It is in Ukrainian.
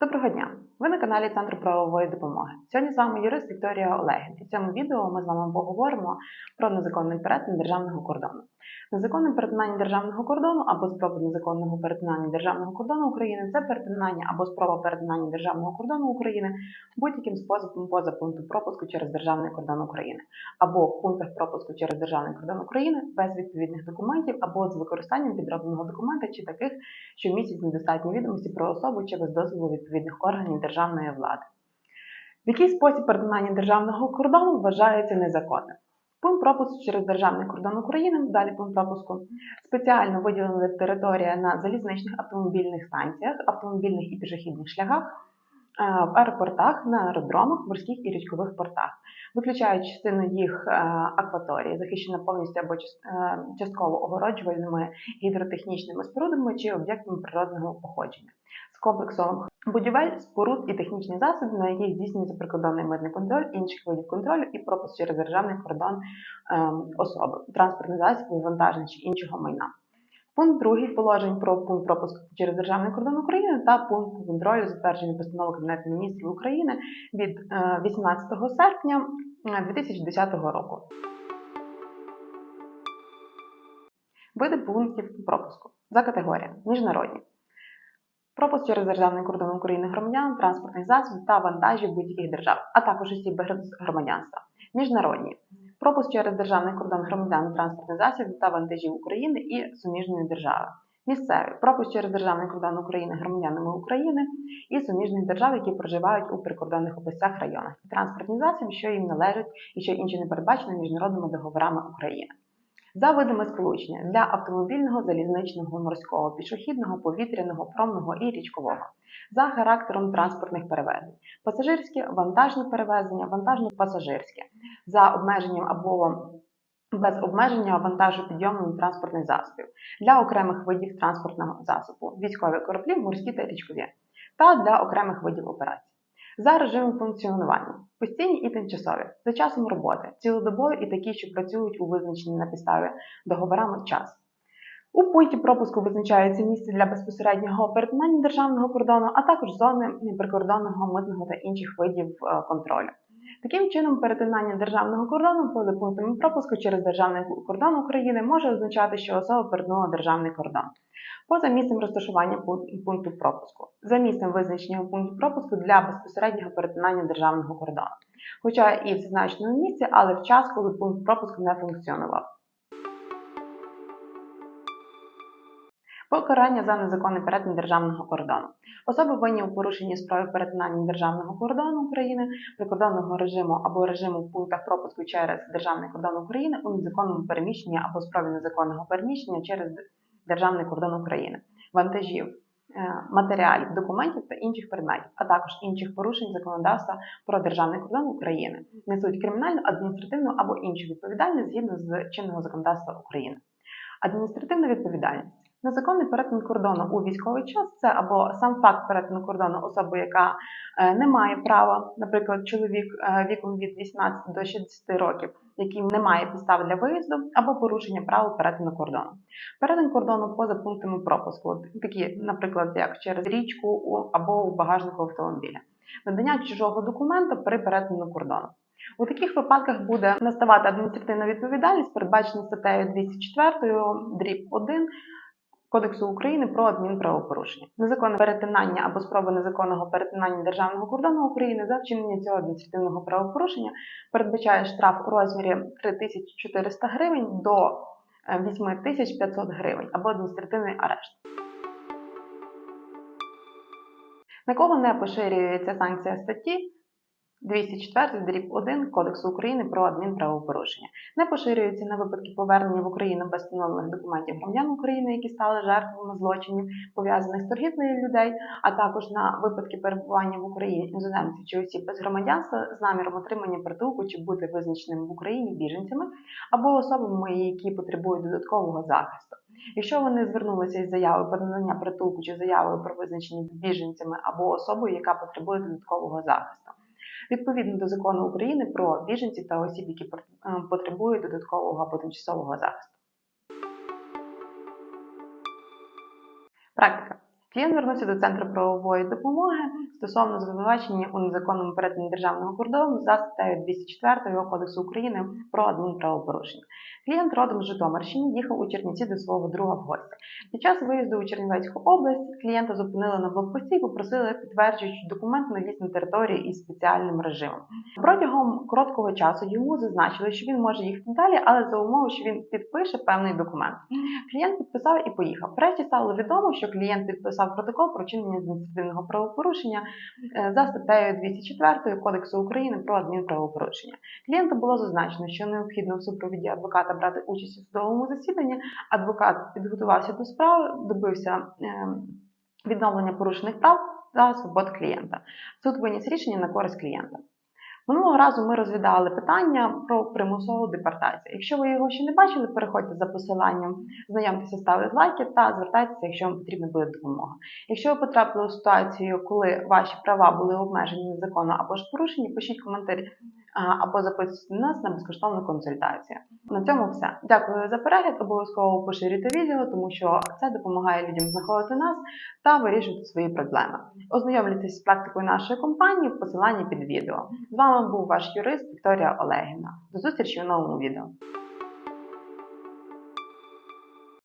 Доброго дня! Ви на каналі Центру правової допомоги. Сьогодні з вами юрист Вікторія Олегін. І в цьому відео ми з вами поговоримо про незаконний перетин державного кордону. Незаконне перетинання державного кордону або спроба незаконного перетинання державного кордону України це перетинання або спроба перетинання державного кордону України будь-яким способом поза пунктом пропуску через державний кордон України, або в пунктах пропуску через державний кордон України без відповідних документів, або з використанням підробленого документа чи таких, що містять недостатні відомості про особу чи без дозволу відповідних органів державної влади. В який спосіб перетинання державного кордону вважається незаконним? Пункт пропуску через державний кордон України, далі пункт пропуску, спеціально виділена територія на залізничних автомобільних станціях, автомобільних і пішохідних шляхах, е, в аеропортах, на аеродромах, морських і річкових портах, виключаючи частину їх е, акваторії, захищена повністю або е, частково огороджувальними гідротехнічними спорудами чи об'єктами природного походження з комплексом будівель, споруд і технічних засобів, на яких здійснюється прикордонний митний контроль, інших видів контролю і пропуск через державний кордон ем, особи, транспортних засобів, вантажних чи іншого майна. Пункт 2 положень про пункт пропуску через державний кордон України та пункт контролю затвердження постанови Кабінету міністрів України від е, 18 серпня е, 2010 року. Види пунктів пропуску за категоріями міжнародні. Пропуск через державний кордон України громадян, транспортних засобів та вантажів будь-яких держав, а також осіб без громадянства. Міжнародні. Пропуск через державний кордон громадян, транспортних засобів та вантажів України і суміжної держави. Місцеві. Пропуск через державний кордон України громадянами України і суміжних держав, які проживають у прикордонних областях районах. І транспортні засоби, що їм належать і що інші не передбачені міжнародними договорами України. За видами сполучення для автомобільного, залізничного, морського, пішохідного, повітряного, промного і річкового. За характером транспортних перевезень. Пасажирські, вантажні перевезення, вантажно-пасажирські. За обмеженням або без обмеження вантажу підйомом транспортних засобів. Для окремих видів транспортного засобу. Військові кораблі, морські та річкові. Та для окремих видів операцій. За режимом функціонування постійні і тимчасові, за часом роботи, цілодобові і такі, що працюють у визначенні на підставі договорами час. У пункті пропуску визначається місце для безпосереднього перетинання державного кордону, а також зони прикордонного, митного та інших видів е, контролю. Таким чином, перетинання державного кордону поза пунктами пропуску через державний кордон України може означати, що особа перетнула державний кордон. Поза місцем розташування пункту пропуску, за місцем визначення пункту пропуску для безпосереднього перетинання державного кордону, хоча і в зазначеному місці, але в час, коли пункт пропуску не функціонував. Покарання за незаконний перетин державного кордону. Особи винні у порушенні справи перетинання державного кордону України, прикордонного режиму або режиму в пунктах пропуску через державний кордон України у незаконному переміщенні або справі незаконного переміщення через державний кордон України, вантажів, е, матеріалів, документів та інших предметів, а також інших порушень законодавства про державний кордон України, несуть кримінальну, адміністративну або іншу відповідальність згідно з чинного законодавства України. Адміністративна відповідальність. Незаконний перетин кордону у військовий час це або сам факт перетину кордону особи, яка е, не має права, наприклад, чоловік е, віком від 18 до 60 років, який не має підстав для виїзду, або порушення правил перетину кордону. Перетин кордону поза пунктами пропуску, такі, наприклад, як через річку або у багажнику автомобіля, надання чужого документа при перетину кордону. У таких випадках буде наставати адміністративна відповідальність, передбачена статтею 204 дріб 1 Кодексу України про адмінправопорушення. Незаконне перетинання або спроба незаконного перетинання державного кордону України за вчинення цього адміністративного правопорушення передбачає штраф у розмірі 3400 гривень до е, 8500 гривень або адміністративний арешт. На кого не поширюється санкція статті 204 дріб 1 Кодексу України про адмінправопорушення. Не поширюється на випадки повернення в Україну без встановлених документів громадян України, які стали жертвами злочинів, пов'язаних з торгівлею людей, а також на випадки перебування в Україні іноземців чи осіб без громадянства з наміром отримання притулку чи бути визначеними в Україні біженцями або особами, які потребують додаткового захисту. Якщо вони звернулися із заявою про надання притулку чи заявою про визначення біженцями або особою, яка потребує додаткового захисту. Відповідно до закону України про біженців та осіб, які е, потребують додаткового або тимчасового захисту. Практика. Клієнт звернувся до центру правової допомоги стосовно звинувачення у незаконному перетині державного кордону за статтею 204 Кодексу України про адмінправопорушення. Клієнт родом з Житомирщини їхав у Чернівці до свого друга в гості. Під час виїзду у Чернівецьку область клієнта зупинили на блокпості і попросили підтверджуючи документ на на територію із спеціальним режимом. Протягом короткого часу йому зазначили, що він може їхати далі, але за умови, що він підпише певний документ. Клієнт підписав і поїхав. Врешті стало відомо, що клієнт підписав протокол про вчинення адміністративного правопорушення е, за статтею 204 Кодексу України про адмінправопорушення. Клієнту було зазначено, що необхідно в супровіді адвоката брати участь у судовому засіданні. Адвокат підготувався до справи, добився е, відновлення порушених прав та свобод клієнта. Суд виніс рішення на користь клієнта. Минулого разу ми розглядали питання про примусову депортацію. Якщо ви його ще не бачили, переходьте за посиланням, знайомтеся, ставте лайки та звертайтеся, якщо вам потрібна буде допомога. Якщо ви потрапили у ситуацію, коли ваші права були обмежені незаконно або ж порушені, пишіть коментарі або записуйте нас на безкоштовну консультацію. На цьому все. Дякую за перегляд. Обов'язково поширюйте відео, тому що це допомагає людям знаходити нас та вирішувати свої проблеми. Ознайомлюйтесь з практикою нашої компанії в посиланні під відео. З вами був ваш юрист Вікторія Олегівна. До зустрічі у новому відео.